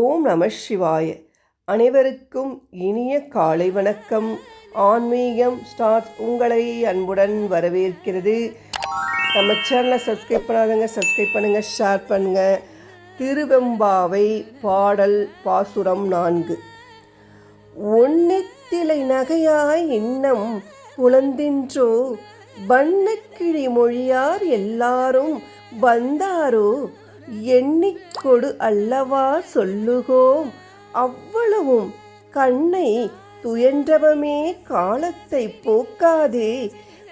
ஓம் நம சிவாய. அனைவருக்கும் இனிய காலை வணக்கம். ஆன்மீகம் ஸ்டார்ட் உங்களை அன்புடன் வரவேற்கிறது. நம்ம சேனலை சப்ஸ்கிரைப் பண்ணாதங்க சப்ஸ்கிரைப் பண்ணுங்கள் ஷேர் பண்ணுங்கள் திருவெம்பாவை பாடல் பாசுரம் நான்கு. ஒன்னித்திலை நகையாய் இன்னம் புலந்தின்றோ வண்ணக்கிழி மொழியார் எல்லாரும் வந்தாரோ எண்ணிக்கொடு அல்லவா சொல்லுகோம். அவ்வளவும் கண்ணை துயன்றவமே காலத்தை போக்காதே.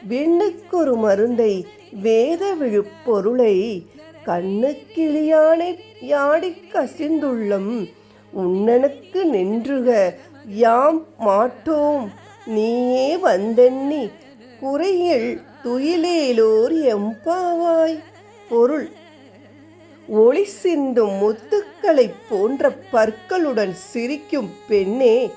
விண்ணுக்கொரு மருந்தை வேத விழுப்பொருளை கண்ணுக்கிளியானை யாடி கசிந்துள்ளம். உன்னனுக்கு நின்றுக யாம் மாட்டோம். நீயே வந்தெண்ணி குறையில் துயிலேலோர் எம்பாவாய் பொருள் ஒளி சிந்தும் முத்துக்களைப் போன்ற பற்களுடன் சிரிக்கும் பெண்ணே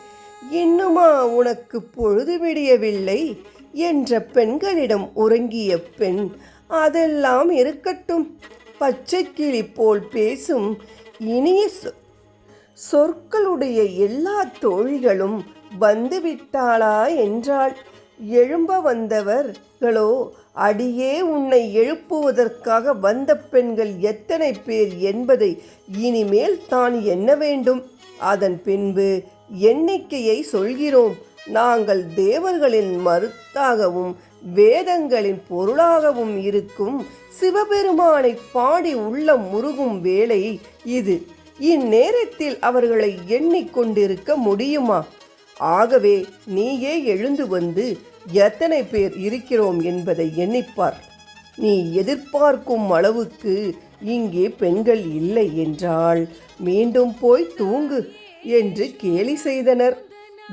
இன்னுமா உனக்கு பொழுது விடியவில்லை? என்ற பெண்களிடம் உறங்கிய பெண் அதெல்லாம் இருக்கட்டும். பச்சை கிளி போல் பேசும் இனிய சொ- சொற்களுடைய எல்லா தோழிகளும் வந்துவிட்டாளா என்றாள். எழும்ப வந்தவர்களோ அடியே உன்னை எழுப்புவதற்காக வந்த பெண்கள் எத்தனை பேர் என்பதை இனிமேல் தான் எண்ண வேண்டும். அதன் பின்பு எண்ணிக்கையை சொல்கிறோம். நாங்கள் தேவர்களின் மருத்தாகவும் வேதங்களின் பொருளாகவும் இருக்கும் சிவபெருமானை பாடி உள்ள முருகும் வேலை இது. இந்நேரத்தில் அவர்களை எண்ணிக்கொண்டிருக்க முடியுமா? ஆகவே நீயே எழுந்து வந்து எத்தனை பேர் இருக்கிறோம் என்பதை எண்ணிப்பார். நீ எதிர்பார்க்கும் அளவுக்கு இங்கே பெண்கள் இல்லை என்றால் மீண்டும் போய் தூங்கு என்று கேலி செய்தனர்.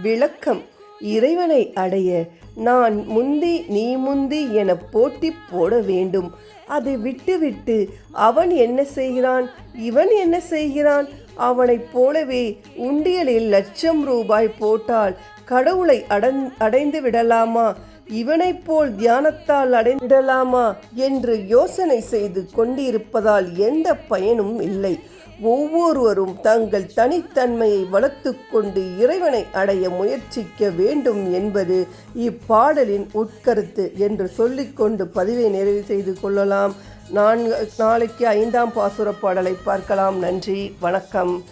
விளக்கம் இறைவனை அடைய நான் முந்தி நீ முந்தி என போட்டி போட வேண்டும். அதை விட்டுவிட்டு அவன் என்ன செய்கிறான்? இவன் என்ன செய்கிறான்? அவனைப் போலவே உண்டியலில் லட்சம் ரூபாய் போட்டால் கடவுளை அடன் அடைந்து விடலாமா? இவனைப் போல் தியானத்தால் அடைந்திடலாமா என்று யோசனை செய்து கொண்டிருப்பதால் எந்த பயனும் இல்லை. ஒவ்வொருவரும் தங்கள் தனித்தன்மையை வளர்த்துக்கொண்டு இறைவனை அடைய முயற்சிக்க வேண்டும் என்பது இப்பாடலின் உட்கருத்து என்று சொல்லிக்கொண்டு பதிவை நிறைவு செய்து கொள்ளலாம். நான்கு நாளைக்கு ஐந்தாம் பாசுரப் பாடலை பார்க்கலாம். நன்றி வணக்கம்.